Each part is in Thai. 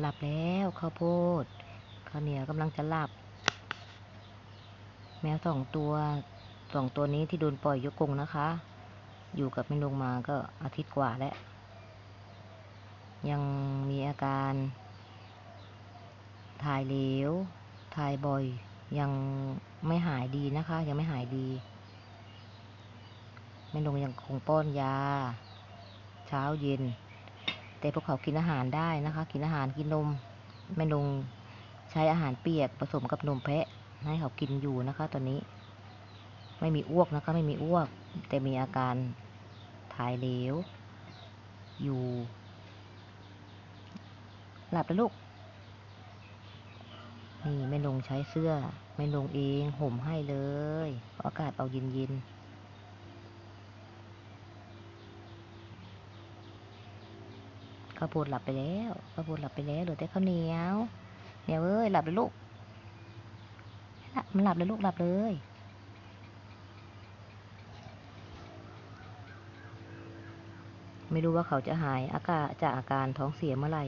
หลับแล้วข้าวโพดข้าวเหนียวกำลังจะหลับ แมวสองตัวสองตัวนี้ที่โดนปล่อยยกกงนะคะ อยู่กับแม่นงมาก็อาทิตย์กว่าแล้ว ยังมีอาการถ่ายเหลวถ่ายบ่อย ยังไม่หายดีนะคะ ยังไม่หายดีแม่นงยังคงป้อนยา เช้าเย็น แต่พวกเขากินอาหารได้นะคะ กินอาหารกินนมแม่นงใช้อาหารเปียกผสมกับนมแพะ ให้เขากินอยู่นะคะ ตอนนี้ ไม่มีอ้วกนะคะ ไม่มีอ้วก แต่มีอาการถ่ายเหลว อยู่ หลับแล้วลูกนี่แม่นงใช้เสื้อแม่นงเองห่มให้เลย อากาศเอาเย็นๆ ข้าวโพดหลับไปแล้วข้าวโพดหลับไปแล้วเหลือแต่ข้าวเหนียวเหนียวเอ้ยหลับเลยลูกหลับมันหลับเลยลูกหลับเลยไม่รู้ว่าเขาจะหายอากาจากอาการท้องเสียเมื่อไหร่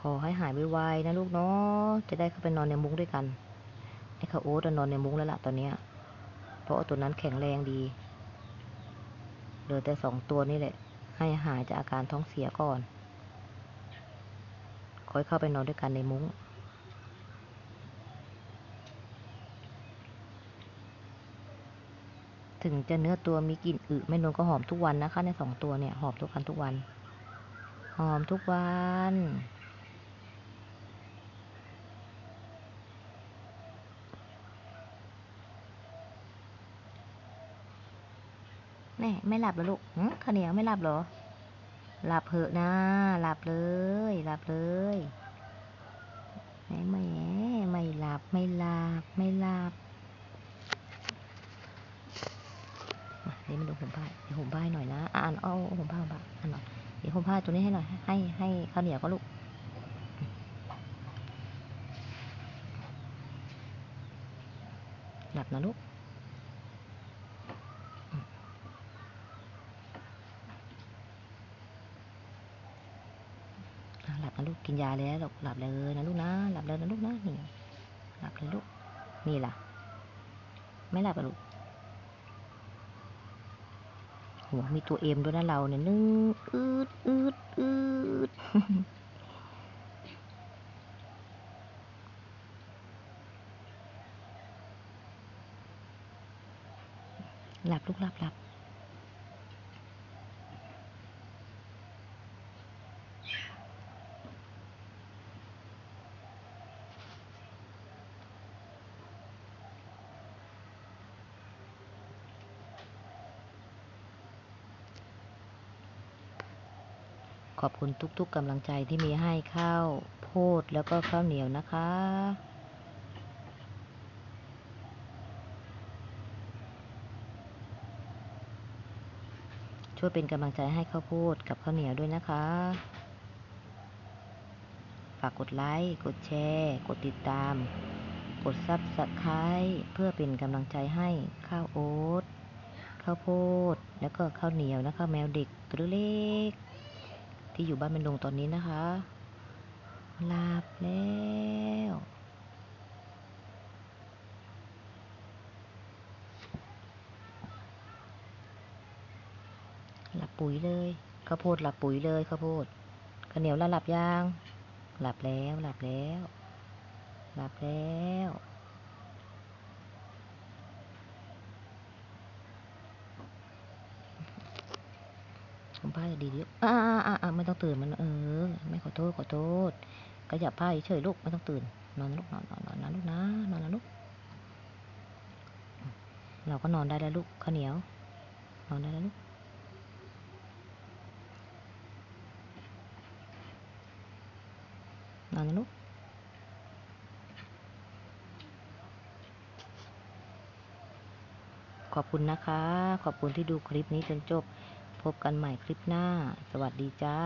ขอให้หายไวๆนะลูกเนาะ จะได้เข้าไปนอนในมุ้งด้วยกัน ไอ้ข้าโอ๊ตนอนในมุ้งแล้วล่ะตอนเนี้ย เพราะตัวนั้นแข็งแรงดี เหลือแต่สองตัวนี่แหละ ให้หายจากอาการท้องเสียก่อนขอยเข้าไปนอนด้วยกันในมุ้ง ถึงจะเนื้อตัวมีกลิ่นอึไม่นวลก็หอมทุกวันนะคะ ในสองตัวเนี่ย หอมทุกวันทุกวัน หอมทุกวัน น่ไม่หลับหรอลูกข้าวเหนียวไม่หลับเหรอ หลับเหอะนะ หลับเลย หลับเลยแม่ไม่ไม่หลับไม่หลับไม่หลับเดี๋ยวมาดูห่มผ้าเดี๋ยวห่มผ้าหน่อยนะอ่านเอาห่มผ้าห่มผ้าอ่านหน่อยเดี๋ยวห่มผ้าตัวนี้ให้หน่อย ให้ให้ข้าวเหนียวก็ลูกหลับนะลูก หลับนะลูกกินยาแล้วลูกหลับเลยนะลูกนะ หลับเลยนะลูกนะนี่หลับเลยลูกนี่ล่ะ ไม่หลับอะลูกหัวมีตัวเอ็มด้วยนะเราเนี่ยนึ่งอืดอืดอืดหลับลูกหลับหลับ อบคุณทุกๆกำลังใจที่มีให้ข้าวโพดแล้วก็ข้าวเหนียวนะคะช่วยเป็นกำลังใจให้ข้าวโพดกับข้าวเหนียวด้วยนะคะ ฝากกดไลค์ กดแชร์ กดติดตาม กดซับสไครต์เพื่อเป็นกำลังใจให้ข้าวโอ๊ต ข้าวโพด แล้วก็ข้าวเหนียวนะคะแมวเด็กตัวเล็ก ที่อยู่บ้านเป็นดงตอนนี้นะคะหลับแล้วหลับปุ๋ยเลยข้าวโพดหลับปุ๋ยเลยข้าวโพดข้าวเหนียวแล้วหลับยังหลับแล้วหลับแล้วหลับแล้ว ผมผ้าจะดีดีอ่าอ่าอ่าไม่ต้องตื่นมันเออ ไม่ขอโทษขอโทษขยับผ้าเฉยลูกไม่ต้องตื่น นอนลูกนอนนอนนอนนะลูกนะนอนนะลูก เราก็นอนได้แล้วลูกข้าวเหนียว นอนได้แล้วลูกนอนนะลูกขอบคุณนะคะ ขอบคุณที่ดูคลิปนี้จนจบ พบกันใหม่คลิปหน้า สวัสดีจ้า